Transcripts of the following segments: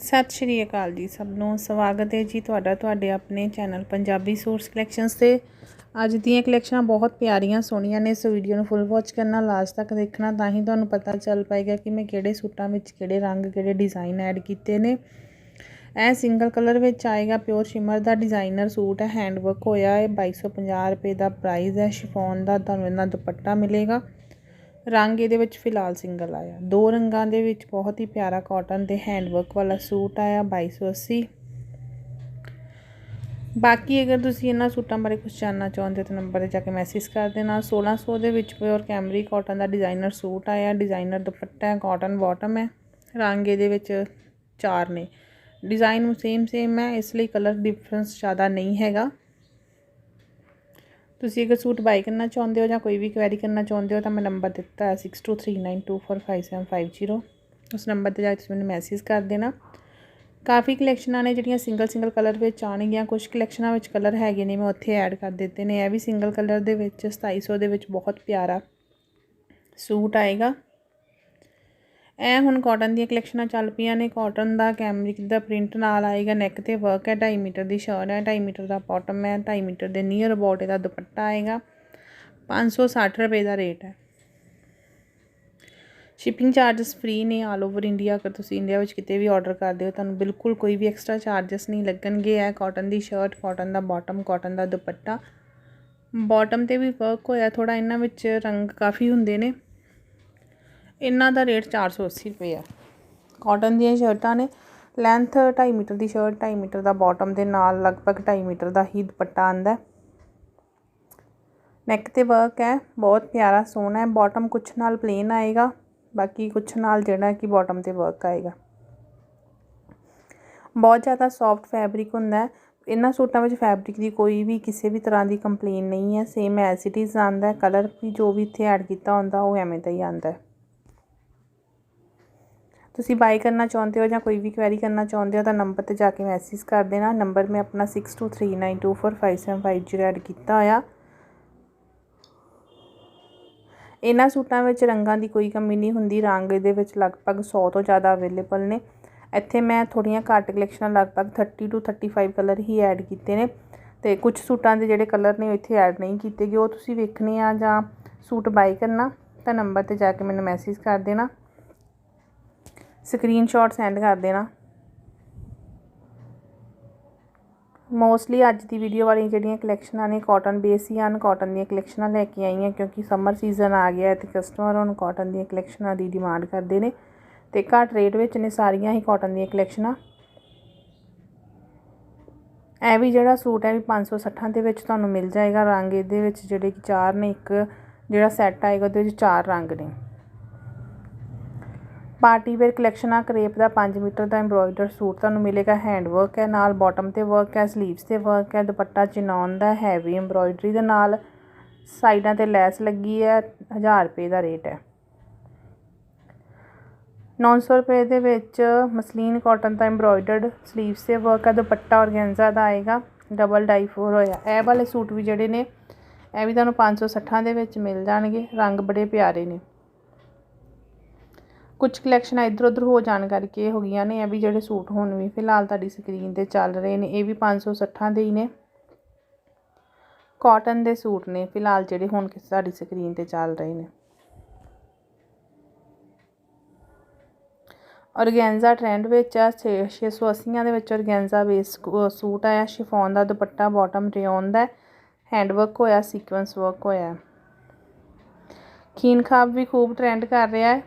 ਸਤਿ ਸ਼੍ਰੀ ਅਕਾਲ ਜੀ ਸਭ ਨੂੰ। ਸਵਾਗਤ ਹੈ ਜੀ ਤੁਹਾਡਾ ਤੁਹਾਡੇ ਆਪਣੇ ਚੈਨਲ ਪੰਜਾਬੀ ਸੂਟਸ ਕਲੈਕਸ਼ਨਸ ਤੇ। ਅੱਜ ਦੀਆਂ ਕਲੈਕਸ਼ਨਾਂ ਬਹੁਤ ਪਿਆਰੀਆਂ, ਸੋਹਣੀਆਂ ਨੇ। ਇਸ ਵੀਡੀਓ ਨੂੰ ਫੁੱਲ ਵਾਚ ਕਰਨਾ ਲਾਸਟ ਤੱਕ ਦੇਖਣਾ, ਤਾਂ ਹੀ ਤੁਹਾਨੂੰ ਪਤਾ ਚੱਲ ਪਾਏਗਾ ਕਿ ਮੈਂ ਕਿਹੜੇ ਸੂਟਾਂ ਵਿੱਚ ਕਿਹੜੇ ਰੰਗ, ਕਿਹੜੇ ਡਿਜ਼ਾਈਨ ਐਡ ਕੀਤੇ ਨੇ। ਇਹ ਸਿੰਗਲ ਕਲਰ ਵਿੱਚ ਆਏਗਾ ਪਿਓਰ ਸ਼ਿਮਰ ਦਾ ਡਿਜ਼ਾਈਨਰ ਸੂਟ ਹੈ ਹੈਂਡ ਵਰਕ ਹੋਇਆ ਹੈ। 2250 ਰੁਪਏ ਦਾ ਪ੍ਰਾਈਸ ਹੈ ਸ਼ਿਫੋਨ ਦਾ ਤੁਹਾਨੂੰ ਇਹਨਾਂ ਦੁਪੱਟਾ ਮਿਲੇਗਾ। ਰੰਗ ਇਹਦੇ ਵਿੱਚ ਫਿਲਹਾਲ ਸਿੰਗਲ ਆਇਆ। ਦੋ ਰੰਗਾਂ ਦੇ ਵਿੱਚ ਬਹੁਤ ਹੀ ਪਿਆਰਾ ਕਾਟਨ ਦੇ ਹੈਂਡ ਵਰਕ ਵਾਲਾ ਸੂਟ ਆਇਆ 2280 ਬਾਕੀ ਅਗਰ ਤੁਸੀਂ ਇਹਨਾਂ ਸੂਟਾਂ ਬਾਰੇ ਕੁਝ ਜਾਣਨਾ ਚਾਹੁੰਦੇ ਹੋ ਤਾਂ ਨੰਬਰ 'ਤੇ ਜਾ ਕੇ ਮੈਸੇਜ ਕਰ ਦੇਣਾ। 1600 ਦੇ ਵਿੱਚ ਪਿਓਰ ਕੈਮਰੀ ਕਾਟਨ ਦਾ ਡਿਜ਼ਾਈਨਰ ਸੂਟ ਆਇਆ ਡਿਜ਼ਾਈਨਰ ਦੁਪੱਟਾ ਹੈ ਕਾਟਨ ਬਾਟਮ ਹੈ। ਰੰਗ ਇਹਦੇ ਵਿੱਚ ਚਾਰ ਨੇ। ਡਿਜ਼ਾਈਨ ਸੇਮ ਸੇਮ ਹੈ, ਇਸ ਲਈ ਕਲਰ ਡਿਫਰੈਂਸ ਜ਼ਿਆਦਾ ਨਹੀਂ ਹੈਗਾ। ਤੁਸੀਂ ਅਗਰ ਸੂਟ ਬਾਈ ਕਰਨਾ ਚਾਹੁੰਦੇ ਹੋ ਜਾਂ ਕੋਈ ਵੀ ਕੁਐਰੀ ਕਰਨਾ ਚਾਹੁੰਦੇ ਹੋ ਤਾਂ ਮੈਂ ਨੰਬਰ ਦਿੱਤਾ ਹੈ 6239245750 ਉਸ ਨੰਬਰ ਤੇ ਜਾ ਕੇ ਤੁਸੀਂ ਮੈਨੂੰ ਮੈਸੇਜ ਕਰ ਦੇਣਾ। ਕਾਫੀ ਕਲੈਕਸ਼ਨਾਂ ਨੇ ਜਿਹੜੀਆਂ ਸਿੰਗਲ ਸਿੰਗਲ ਕਲਰ ਵਿੱਚ ਆਣਗੀਆਂ ਕੁਝ ਕਲੈਕਸ਼ਨਾਂ ਵਿੱਚ ਕਲਰ ਹੈਗੇ ਨੇ, ਮੈਂ ਉੱਥੇ ਐਡ ਕਰ ਦਿੱਤੇ ਨੇ। ਇਹ ਵੀ ਸਿੰਗਲ ਕਲਰ ਦੇ ਵਿੱਚ 2700 ਦੇ ਵਿੱਚ ਬਹੁਤ ਪਿਆਰਾ ਸੂਟ ਆਏਗਾ। ਇਹ ਹੁਣ ਕਾਟਨ ਦੀਆਂ ਕਲੈਕਸ਼ਨਾਂ ਚੱਲ ਪਈਆਂ ਨੇ। ਕਾਟਨ ਦਾ ਕੈਮਰਿਕ ਦਾ ਪ੍ਰਿੰਟ ਨਾਲ ਆਏਗਾ ਨੈਕ ਤੇ ਵਰਕ ਹੈ 2.5 ਮੀਟਰ ਦੀ ਸ਼ਰਟ ਹੈ 2.5 ਮੀਟਰ ਦਾ ਬਾਟਮ ਹੈ 2.5 ਮੀਟਰ ਦੇ ਨੀਅਰ ਅਬਾਊਟ ਇਹਦਾ ਦੁਪੱਟਾ ਆਏਗਾ। 560 ਰੁਪਏ ਦਾ ਰੇਟ ਹੈ। ਸ਼ਿਪਿੰਗ ਚਾਰजेस ਫ੍ਰੀ ਨੇ ਆਲ ਓਵਰ ਇੰਡੀਆ ਅਗਰ ਤੁਸੀਂ ਇੰਡੀਆ ਵਿੱਚ ਕਿਤੇ ਵੀ ਆਰਡਰ ਕਰਦੇ ਹੋ, ਤੁਹਾਨੂੰ ਬਿਲਕੁਲ ਕੋਈ ਵੀ ਐਕਸਟਰਾ ਚਾਰजेस ਨਹੀਂ ਲੱਗਣਗੇ। ਇਹ ਕਾਟਨ ਦੀ ਸ਼ਰਟ ਕਾਟਨ ਦਾ ਬਾਟਮ ਕਾਟਨ ਦਾ ਦੁਪੱਟਾ। ਬਾਟਮ ਤੇ ਵੀ ਵਰਕ ਹੋਇਆ ਥੋੜਾ ਇਹਨਾਂ ਵਿੱਚ ਰੰਗ ਕਾਫੀ ਹੁੰਦੇ ਨੇ। ਇਹਨਾਂ ਦਾ ਰੇਟ 480 ਰੁਪਏ ਆ। ਕਾਟਨ ਦੀਆਂ ਸ਼ਰਟਾਂ ਨੇ ਲੈਂਥ 2.5 ਮੀਟਰ ਦੀ ਸ਼ਰਟ 2.5 ਮੀਟਰ ਦਾ ਬਾਟਮ ਦੇ ਨਾਲ, ਲਗਭਗ 2.5 ਮੀਟਰ ਦਾ ਹੀ ਦੁਪੱਟਾ ਆਂਦਾ। ਨੈਕ ਤੇ ਵਰਕ ਹੈ, ਬਹੁਤ ਪਿਆਰਾ ਸੋਹਣਾ ਹੈ ਬਾਟਮ ਕੁਛ ਨਾਲ ਪਲੇਨ ਆਏਗਾ, ਬਾਕੀ ਕੁਛ ਨਾਲ ਜਿਹੜਾ ਕਿ ਬਾਟਮ ਤੇ ਵਰਕ ਆਏਗਾ। ਬਹੁਤ ਜ਼ਿਆਦਾ ਸੌਫਟ ਫੈਬਰਿਕ ਹੁੰਦਾ ਹੈ, ਇਹਨਾਂ ਸੂਟਾਂ ਵਿੱਚ ਫੈਬਰਿਕ ਦੀ ਕੋਈ ਵੀ ਕਿਸੇ ਵੀ ਤਰ੍ਹਾਂ ਦੀ ਕੰਪਲੇਨ ਨਹੀਂ ਹੈ ਸੇਮ ਐਸ ਇਟ ਇਜ਼ ਆਂਦਾ ਕਲਰ ਵੀ ਜੋ ਵੀ ਇੱਥੇ ਐਡ ਕੀਤਾ ਹੁੰਦਾ, ਉਹ ਐਵੇਂ ਦਾ ਹੀ ਆਂਦਾ ਹੈ। ਤੁਸੀਂ ਬਾਈ ਕਰਨਾ ਚਾਹੁੰਦੇ ਹੋ ਜਾਂ ਕੋਈ ਵੀ ਕੁਐਰੀ ਕਰਨਾ ਚਾਹੁੰਦੇ ਹੋ ਤਾਂ ਨੰਬਰ ਤੇ ਜਾ ਕੇ ਮੈਸੇਜ ਕਰ ਦੇਣਾ। ਨੰਬਰ ਮੈਂ ਆਪਣਾ 6239245750 ਐਡ ਕੀਤਾ ਹੋਇਆ। ਇਹਨਾਂ ਸੂਟਾਂ ਵਿੱਚ ਰੰਗਾਂ ਦੀ ਕੋਈ ਕਮੀ ਨਹੀਂ ਹੁੰਦੀ। ਰੰਗ ਇਹਦੇ ਵਿੱਚ ਲਗਭਗ 100 ਤੋਂ ਜ਼ਿਆਦਾ ਅਵੇਲੇਬਲ ਨੇ। ਇੱਥੇ ਮੈਂ ਥੋੜੀਆਂ ਘੱਟ ਕਲੈਕਸ਼ਨਾਂ ਲਗਭਗ 30 ਤੋਂ 35 ਕਲਰ ਹੀ ਐਡ ਕੀਤੇ ਨੇ। ਤੇ ਕੁਝ ਸੂਟਾਂ ਦੇ ਜਿਹੜੇ ਕਲਰ ਨੇ ਉਹ ਇੱਥੇ ਐਡ ਨਹੀਂ ਕੀਤੇ ਗਏ। ਉਹ ਤੁਸੀਂ ਵੇਖਣੇ ਆ ਜਾਂ ਸੂਟ ਬਾਈ ਕਰਨਾ ਤਾਂ ਨੰਬਰ ਤੇ ਜਾ ਕੇ ਮੈਨੂੰ ਮੈਸੇਜ ਕਰ ਦੇਣਾ। ਸਕਰੀਨਸ਼ਾਟ ਸੈਂਡ ਕਰ ਦੇਣਾ। ਮੋਸਟਲੀ ਅੱਜ ਦੀ ਵੀਡੀਓ ਵਾਲੀਆਂ ਜਿਹੜੀਆਂ ਕਲੈਕਸ਼ਨਾਂ ਨੇ ਕਾਟਨ ਬੇਸ ਹੀ ਹਨ ਕਾਟਨ ਦੀਆਂ ਕਲੈਕਸ਼ਨਾਂ ਲੈ ਕੇ ਆਈਆਂ ਕਿਉਂਕਿ ਸਮਰ ਸੀਜ਼ਨ ਆ ਗਿਆ ਤੇ ਕਸਟਮਰ ਹੁਣ ਕਾਟਨ ਦੀਆਂ ਕਲੈਕਸ਼ਨਾਂ ਦੀ ਡਿਮਾਂਡ ਕਰਦੇ ਨੇ ਤੇ ਘੱਟ ਰੇਟ ਵਿੱਚ ਨੇ ਸਾਰੀਆਂ ਹੀ ਕਾਟਨ ਦੀਆਂ ਕਲੈਕਸ਼ਨਾਂ ਇਹ ਵੀ ਜਿਹੜਾ ਸੂਟ ਹੈ ਵੀ 560 ਦੇ ਵਿੱਚ ਤੁਹਾਨੂੰ ਮਿਲ ਜਾਏਗਾ, ਰੰਗ ਇਹਦੇ ਵਿੱਚ ਜਿਹੜੇ ਕਿ ਚਾਰ ਨੇ, ਇੱਕ ਜਿਹੜਾ ਸੈੱਟ ਆਏਗਾ ਉਹਦੇ ਵਿੱਚ ਚਾਰ ਰੰਗ ਨੇ। ਪਾਰਟੀ ਵੇਅਰ ਕਲੈਕਸ਼ਨ ਆ ਕਰੇਪ ਦਾ 5 ਮੀਟਰ ਦਾ ਐਮਬ੍ਰੋਇਡਰ ਸੂਟ ਤੁਹਾਨੂੰ ਮਿਲੇਗਾ ਹੈਂਡ ਵਰਕ ਹੈ ਨਾਲ ਬਾਟਮ ਤੇ ਵਰਕ ਹੈ ਸਲੀਵਸ ਤੇ ਵਰਕ ਹੈ, ਦੁਪੱਟਾ ਚਿਨੌਨ ਦਾ ਹੈਵੀ ਐਮਬ੍ਰੋਇਡਰੀ ਦੇ ਨਾਲ, ਸਾਈਡਾਂ ਤੇ ਲੈਸ ਲੱਗੀ ਹੈ 1000 ਰੁਪਏ ਦਾ ਰੇਟ ਹੈ। 900 ਰੁਪਏ ਦੇ ਵਿੱਚ ਮਸਲੀਨ ਕਾਟਨ ਦਾ ਐਮਬ੍ਰੋਇਡਰਡ ਸਲੀਵਸ ਤੇ ਵਰਕ ਹੈ, ਦੁਪੱਟਾ ਔਰਗੈਂਜ਼ਾ ਦਾ ਆਏਗਾ ਡਬਲ ਡਾਈ ਫੋਰ ਹੋਇਆ। ਇਹ ਵਾਲੇ ਸੂਟ ਵੀ ਜਿਹੜੇ ਨੇ, ਇਹ ਵੀ ਤੁਹਾਨੂੰ 560 ਦੇ ਵਿੱਚ ਮਿਲ ਜਾਣਗੇ, ਰੰਗ ਬੜੇ ਪਿਆਰੇ ਨੇ। ਕੁਝ ਕਲੈਕਸ਼ਨਾਂ ਇੱਧਰ ਉੱਧਰ ਹੋ ਜਾਣ ਕਰਕੇ ਇਹ ਹੋ ਗਈਆਂ ਨੇ, ਇਹ ਵੀ ਜਿਹੜੇ ਸੂਟ ਹੁਣ ਵੀ ਫਿਲਹਾਲ ਤੁਹਾਡੀ ਸਕਰੀਨ ਤੇ ਚੱਲ ਰਹੇ ਨੇ, ਇਹ ਵੀ 560 ਦੇ ਹੀ ਨੇ। ਕਾਟਨ ਦੇ ਸੂਟ ਨੇ ਫਿਲਹਾਲ ਜਿਹੜੇ ਹੁਣ ਕਿਸ ਤੁਹਾਡੀ ਸਕਰੀਨ ਤੇ ਚੱਲ ਰਹੇ ਨੇ। ਔਰਗੈਂਜ਼ਾ ਟ੍ਰੈਂਡ ਵਿੱਚ ਆ 680 ਦੇ ਵਿੱਚ ਔਰਗੈਂਜ਼ਾ ਬੇਸ ਸੂਟ ਆਇਆ ਸ਼ਿਫੋਨ ਦਾ ਦੁਪੱਟਾ ਬਾਟਮ ਰਿਓਨ ਦਾ ਹੈਂਡ ਵਰਕ ਹੋਇਆ ਸੀਕੁਐਂਸ ਵਰਕ ਹੋਇਆ। ਖੀਨ ਖਾਬ ਵੀ ਖੂਬ ਟ੍ਰੈਂਡ ਕਰ ਰਿਹਾ ਹੈ।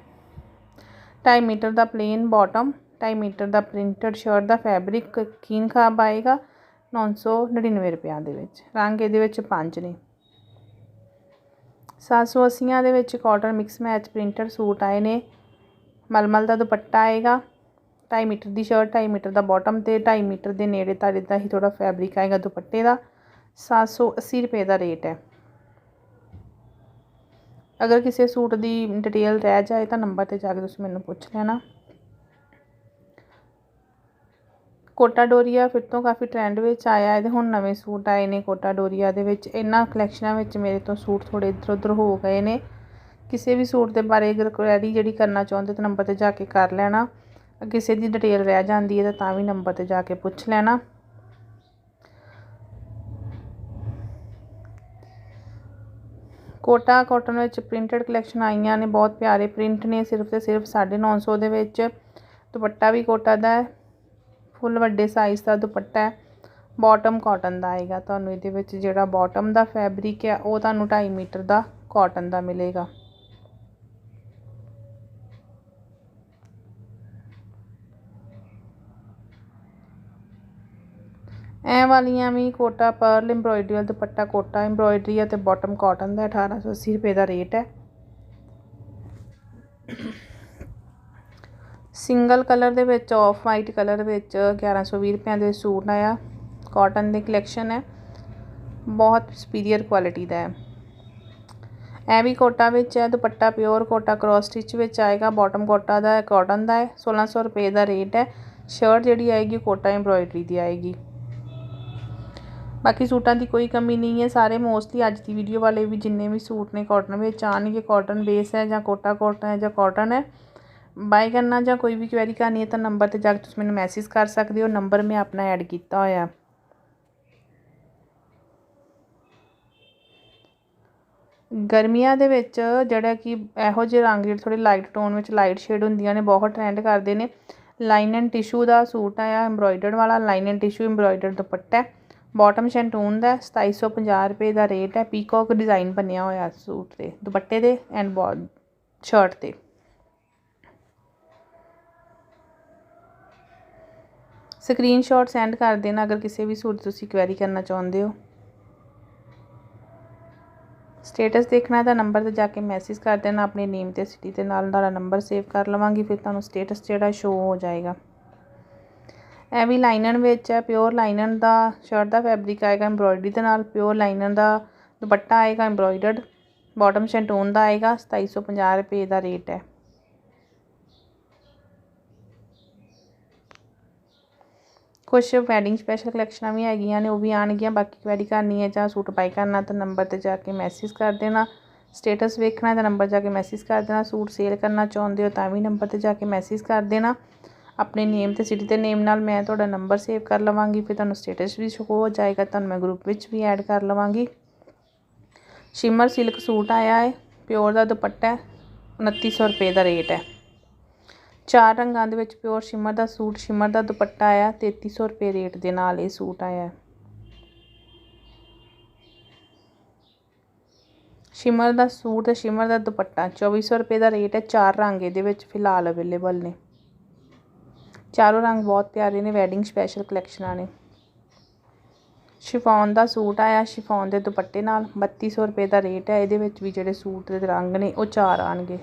ਢਾਈ ਮੀਟਰ ਦਾ ਪਲੇਨ ਬਾਟਮ, ਢਾਈ ਮੀਟਰ ਦਾ ਪ੍ਰਿੰਟਡ ਸ਼ਰਟ ਦਾ ਫੈਬਰਿਕ ਖੀਨ ਖਾਬ ਆਏਗਾ 999 ਰੁਪਿਆਂ ਦੇ ਵਿੱਚ। ਰੰਗ ਇਹਦੇ ਵਿੱਚ ਪੰਜ ਨੇ। 780 ਦੇ ਵਿੱਚ cotton mix match printed suit ਆਏ ਨੇ। ਮਲਮਲ ਦਾ ਦੁਪੱਟਾ ਆਏਗਾ। ਢਾਈ ਮੀਟਰ ਦੀ ਸ਼ਰਟ, ਢਾਈ ਮੀਟਰ ਦਾ ਬਾਟਮ ਤੇ ਢਾਈ ਮੀਟਰ ਦੇ ਨੇੜੇ ਤਾਂ ਦਾ ਹੀ ਥੋੜਾ ਫੈਬਰਿਕ ਆਏਗਾ ਦੁਪੱਟੇ ਦਾ। 780 ਰੁਪਏ ਦਾ ਰੇਟ ਹੈ। ਅਗਰ ਕਿਸੇ ਸੂਟ ਦੀ ਡਿਟੇਲ ਰਹਿ ਜਾਏ ਤਾਂ ਨੰਬਰ ਤੇ ਜਾ ਕੇ ਤੁਸੀਂ ਮੈਨੂੰ ਪੁੱਛ ਲੈਣਾ। ਕੋਟਾ ਡੋਰੀਆ ਫਿਰ ਤੋਂ ਕਾਫੀ ਟ੍ਰੈਂਡ ਵਿੱਚ ਆਇਆ ਹੈ ਇਹਦੇ, ਹੁਣ ਨਵੇਂ ਸੂਟ ਆਏ ਨੇ ਕੋਟਾ ਡੋਰੀਆ ਦੇ ਵਿੱਚ। ਇਹਨਾਂ ਕਲੈਕਸ਼ਨਾਂ ਵਿੱਚ ਮੇਰੇ ਤੋਂ ਸੂਟ ਥੋੜੇ ਇੱਧਰ ਉੱਧਰ ਹੋ ਗਏ ਨੇ। ਕਿਸੇ ਵੀ ਸੂਟ ਦੇ ਬਾਰੇ ਅਗਰ ਕੁਐਰੀ ਜਿਹੜੀ ਕਰਨਾ ਚਾਹੁੰਦੇ ਤਾਂ ਨੰਬਰ ਤੇ ਜਾ ਕੇ ਕਰ ਲੈਣਾ। ਕਿਸੇ ਦੀ ਡਿਟੇਲ ਰਹਿ ਜਾਂਦੀ ਹੈ ਤਾਂ ਤਾਂ ਵੀ ਨੰਬਰ ਤੇ ਜਾ ਕੇ ਪੁੱਛ ਲੈਣਾ। ਕੋਟਾ ਕਾਟਨ ਵਿੱਚ ਪ੍ਰਿੰਟਡ ਕਲੈਕਸ਼ਨ ਆਈਆਂ ਨੇ, ਬਹੁਤ ਪਿਆਰੇ ਪ੍ਰਿੰਟ ਨੇ, ਸਿਰਫ ਤੇ ਸਿਰਫ 950 ਦੇ ਵਿੱਚ। ਦੁਪੱਟਾ ਵੀ ਕੋਟਾ ਦਾ ਹੈ, ਫੁੱਲ ਵੱਡੇ ਸਾਈਜ਼ ਦਾ ਦੁਪੱਟਾ ਹੈ। ਬਾਟਮ ਕਾਟਨ ਦਾ ਆਏਗਾ ਤੁਹਾਨੂੰ, ਇਹਦੇ ਵਿੱਚ ਜਿਹੜਾ ਬਾਟਮ ਦਾ ਫੈਬਰਿਕ ਹੈ, ਉਹ ਤੁਹਾਨੂੰ 2.5 ਮੀਟਰ ਦਾ ਕਾਟਨ ਦਾ ਮਿਲੇਗਾ। ਐ ਵਾਲੀਆਂ ਵੀ ਕੋਟਾ ਪਰਲ ਐਮਬ੍ਰੋਇਡਰੀ ਵਾਲਾ ਦੁਪੱਟਾ ਕੋਟਾ ਐਮਬ੍ਰੋਇਡਰੀ ਹੈ ਤੇ ਬਾਟਮ ਕਾਟਨ ਦਾ 1880 ਰੁਪਏ ਦਾ ਰੇਟ ਹੈ। ਸਿੰਗਲ ਕਲਰ ਦੇ ਵਿੱਚ ਆਫ ਵਾਈਟ ਕਲਰ ਵਿੱਚ 1120 ਰੁਪਏ ਦੇ ਸੂਟ ਆਇਆ। ਕਾਟਨ ਦੀ ਕਲੈਕਸ਼ਨ ਹੈ। ਬਹੁਤ ਸੁਪੀਰੀਅਰ ਕੁਆਲਿਟੀ ਦਾ ਹੈ। ਇਹ ਵੀ ਕੋਟਾ ਵਿੱਚ ਹੈ, dupatta pure Kota cross stitch ਵਿੱਚ ਆਏਗਾ। ਬਾਟਮ ਕੋਟਾ ਦਾ ਹੈ ਕਾਟਨ ਦਾ ਹੈ 1600 ਰੁਪਏ ਦਾ ਰੇਟ ਹੈ। ਸ਼ਰਟ ਜਿਹੜੀ ਆਏਗੀ ਕੋਟਾ ਐਮਬ੍ਰੋਇਡਰੀ ਦੀ ਆਏਗੀ। ਬਾਕੀ ਸੂਟਾਂ ਦੀ ਕੋਈ ਕਮੀ ਨਹੀਂ ਹੈ। ਸਾਰੇ ਮੋਸਟਲੀ ਅੱਜ ਦੀ ਵੀਡੀਓ ਵਾਲੇ ਵੀ ਜਿੰਨੇ ਵੀ ਸੂਟ ਨੇ ਕਾਟਨ ਵਿੱਚ, ਆਣਗੇ ਕਾਟਨ ਬੇਸ ਹੈ ਜਾਂ ਕੋਟਾ ਕੋਟਨ ਹੈ ਜਾਂ ਕਾਟਨ ਹੈ। ਬਾਏ ਕਰਨਾ ਜਾਂ ਕੋਈ ਵੀ ਕੁਐਰੀ ਕਰਨੀ ਹੈ ਤਾਂ ਨੰਬਰ ਤੇ ਜਾ ਕੇ ਤੁਸੀਂ ਮੈਨੂੰ ਮੈਸੇਜ ਕਰ ਸਕਦੇ ਹੋ। ਨੰਬਰ ਮੈਂ ਆਪਣਾ ਐਡ ਕੀਤਾ ਹੋਇਆ। ਗਰਮੀਆਂ ਦੇ ਵਿੱਚ ਜਿਹੜਾ ਕਿ ਇਹੋ ਜਿਹੇ ਰੰਗ ਜਿਹੜੇ ਥੋੜੇ ਲਾਈਟ ਟੋਨ ਵਿੱਚ ਲਾਈਟ ਸ਼ੇਡ ਹੁੰਦੀਆਂ ਨੇ, ਬਹੁਤ ਟ੍ਰੈਂਡ ਕਰਦੇ ਨੇ। ਲਾਈਨ ਐਂਡ ਟਿਸ਼ੂ ਦਾ ਸੂਟ ਆਇਆ ਐਮਬ੍ਰੋਇਡਰਡ ਵਾਲਾ line and tissue embroidered dupatta bottom shantung ਦਾ 2750 ਰੁਪਏ ਦਾ ਰੇਟ ਹੈ। ਪੀਕੌਕ ਡਿਜ਼ਾਈਨ ਬਣਿਆ ਹੋਇਆ ਸੂਟ ਤੇ, ਦੁਪੱਟੇ ਦੇ ਐਂਡ ਸ਼ਰਟ ਤੇ। ਸਕਰੀਨਸ਼ਾਟ ਸੈਂਡ ਕਰ ਦੇਣਾ ਅਗਰ ਕਿਸੇ ਵੀ ਸੂਟ ਤੁਸੀਂ ਕੁਐਰੀ ਕਰਨਾ ਚਾਹੁੰਦੇ ਹੋ। ਸਟੇਟਸ ਦੇਖਣਾ ਤਾਂ ਨੰਬਰ ਤੇ ਜਾ ਕੇ ਮੈਸੇਜ ਕਰ ਦੇਣਾ, ਆਪਣੇ ਨੇਮ ਤੇ ਸਿਟੀ ਤੇ ਨਾਲ ਦਾ ਨੰਬਰ ਸੇਵ ਕਰ ਲਵਾਂਗੀ, ਫਿਰ ਤੁਹਾਨੂੰ ਸਟੇਟਸ ਜਿਹੜਾ ਸ਼ੋ ਹੋ ਜਾਏਗਾ। ਇਹ ਵੀ ਲਾਈਨਨ ਵਿੱਚ ਹੈ ਪਿਓਰ ਲਾਈਨਨ ਦਾ ਸ਼ਰਟ ਦਾ ਫੈਬਰਿਕ ਆਏਗਾ ਐਮਬ੍ਰੋਇਡਰੀ ਦੇ ਨਾਲ ਪਿਓਰ ਲਾਈਨਨ ਦਾ ਦੁਪੱਟਾ ਆਏਗਾ ਐਮਬ੍ਰੋਇਡਰਡ ਬਾਟਮ ਸ਼ੈਂਟੂਨ ਦਾ ਆਏਗਾ 2750 ਰੁਪਏ ਦਾ ਰੇਟ ਹੈ। ਕੁਝ ਵੈਡਿੰਗ ਸਪੈਸ਼ਲ ਕਲੈਕਸ਼ਨਾਂ ਵੀ ਹੈਗੀਆਂ ਨੇ, ਉਹ ਵੀ ਆਣਗੀਆਂ ਬਾਕੀ ਕੁਐਰੀ ਕਰਨੀ ਹੈ ਜਾਂ ਸੂਟ ਬਾਈ ਕਰਨਾ ਤਾਂ ਨੰਬਰ ਤੇ ਜਾ ਕੇ ਮੈਸੇਜ ਕਰ ਦੇਣਾ। ਸਟੇਟਸ ਵੇਖਣਾ ਤਾਂ ਨੰਬਰ ਜਾ ਕੇ ਮੈਸੇਜ ਕਰ ਦੇਣਾ ਸੂਟ ਸੇਲ ਕਰਨਾ ਚਾਹੁੰਦੇ ਹੋ ਤਾਂ ਵੀ ਨੰਬਰ ਤੇ ਜਾ ਕੇ ਮੈਸੇਜ ਕਰ ਦੇਣਾ। ਆਪਣੇ ਨੇਮ ਤੇ ਸਿਟੀ ਦੇ ਨੇਮ ਨਾਲ ਮੈਂ ਤੁਹਾਡਾ ਨੰਬਰ ਸੇਵ ਕਰ ਲਵਾਂਗੀ, ਫਿਰ ਤੁਹਾਨੂੰ ਸਟੇਟਸ ਵੀ ਸ਼ੋ ਹੋ ਜਾਏਗਾ, ਤੁਹਾਨੂੰ ਮੈਂ ਗਰੁੱਪ ਵਿੱਚ ਵੀ ਐਡ ਕਰ ਲਵਾਂਗੀ। ਸ਼ਿਮਰ ਸਿਲਕ ਸੂਟ ਆਇਆ ਹੈ ਪਿਓਰ ਦਾ ਦੁਪੱਟਾ 2900 ਰੁਪਏ ਦਾ ਰੇਟ ਹੈ। ਚਾਰ ਰੰਗਾਂ ਦੇ ਵਿੱਚ ਪਿਓਰ ਸ਼ਿਮਰ ਦਾ ਸੂਟ ਸ਼ਿਮਰ ਦਾ ਦੁਪੱਟਾ ਆਇਆ 3300 ਰੁਪਏ ਰੇਟ ਦੇ ਨਾਲ ਇਹ ਸੂਟ ਆਇਆ ਹੈ। ਸ਼ਿਮਰ ਦਾ ਸੂਟ ਤੇ ਸ਼ਿਮਰ ਦਾ ਦੁਪੱਟਾ 2400 ਰੁਪਏ ਦਾ ਰੇਟ ਹੈ, ਚਾਰ ਰੰਗ ਇਹਦੇ ਵਿੱਚ ਫਿਲਹਾਲ ਅਵੇਲੇਬਲ ਨੇ। ਚਾਰੋਂ ਰੰਗ ਬਹੁਤ ਪਿਆਰੇ ਨੇ ਵੈਡਿੰਗ ਸਪੈਸ਼ਲ ਕਲੈਕਸ਼ਨਾਂ ਨੇ ਸ਼ਿਫੋਨ ਦਾ ਸੂਟ ਆਇਆ, ਸ਼ਿਫੋਨ ਦੇ ਦੁਪੱਟੇ ਨਾਲ 3200 ਰੁਪਏ ਦਾ ਰੇਟ ਹੈ, ਇਹਦੇ ਵਿੱਚ ਵੀ ਜਿਹੜੇ ਸੂਟ ਦੇ ਰੰਗ ਨੇ, ਉਹ ਚਾਰ ਆਣਗੇ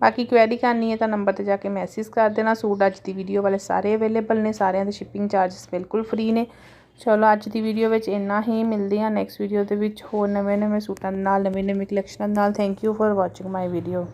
ਬਾਕੀ ਕੁਐਰੀ ਕਰਨੀ ਹੈ ਤਾਂ ਨੰਬਰ ਤੇ ਜਾ ਕੇ ਮੈਸੇਜ ਕਰ ਦੇਣਾ, ਸੂਟ ਅੱਜ ਦੀ ਵੀਡੀਓ ਵਾਲੇ ਸਾਰੇ ਅਵੇਲੇਬਲ ਨੇ, ਸਾਰਿਆਂ ਦੇ ਸ਼ਿਪਿੰਗ ਚਾਰजेस ਬਿਲਕੁਲ ਫ੍ਰੀ ਨੇ। ਚਲੋ ਅੱਜ ਦੀ ਵੀਡੀਓ ਵਿੱਚ ਇੰਨਾ ਹੀ, ਮਿਲਦੇ ਹਾਂ ਨੈਕਸਟ ਵੀਡੀਓ ਦੇ ਵਿੱਚ ਹੋਰ ਨਵੇਂ ਨਵੇਂ ਸੂਟਾਂ ਨਾਲ ਨਵੇਂ ਨਵੇਂ ਕਲੈਕਸ਼ਨਾਂ ਨਾਲ। Thank you for watching my video